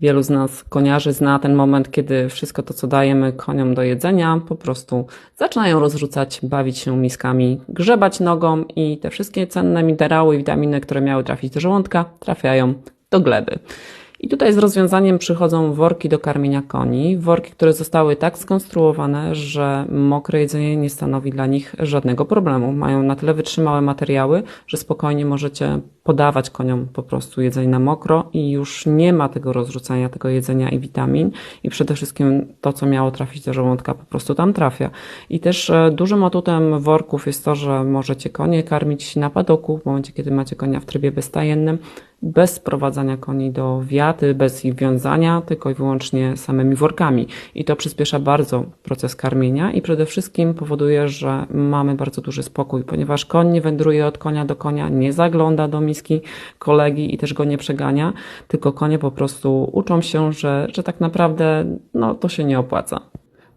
Wielu z nas koniarzy zna ten moment, kiedy wszystko to, co dajemy koniom do jedzenia, po prostu zaczynają rozrzucać, bawić się miskami, grzebać nogą i te wszystkie cenne minerały i witaminy, które miały trafić do żołądka, trafiają do gleby. I tutaj z rozwiązaniem przychodzą worki do karmienia koni, worki, które zostały tak skonstruowane, że mokre jedzenie nie stanowi dla nich żadnego problemu. Mają na tyle wytrzymałe materiały, że spokojnie możecie podawać koniom po prostu jedzenie na mokro i już nie ma tego rozrzucania tego jedzenia i witamin i przede wszystkim to, co miało trafić do żołądka, po prostu tam trafia. I też e, dużym atutem worków jest to, że możecie konie karmić na padoku w momencie, kiedy macie konia w trybie bezstajennym, bez sprowadzania koni do wiaty, bez ich wiązania, tylko i wyłącznie samymi workami. I to przyspiesza bardzo proces karmienia i przede wszystkim powoduje, że mamy bardzo duży spokój, ponieważ koń nie wędruje od konia do konia, nie zagląda do miski kolegi i też go nie przegania, tylko konie po prostu uczą się, że, że tak naprawdę no, to się nie opłaca.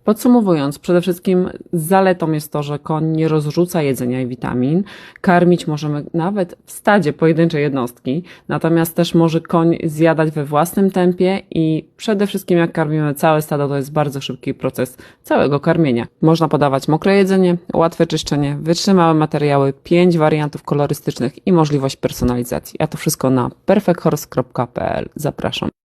Podsumowując, przede wszystkim zaletą jest to, że koń nie rozrzuca jedzenia i witamin. Karmić możemy nawet w stadzie pojedyncze jednostki, natomiast też może koń zjadać we własnym tempie i przede wszystkim jak karmimy całe stado, to jest bardzo szybki proces całego karmienia. Można podawać mokre jedzenie, łatwe czyszczenie, wytrzymałe materiały, pięć wariantów kolorystycznych i możliwość personalizacji. A to wszystko na perfecthorse.pl. Zapraszam.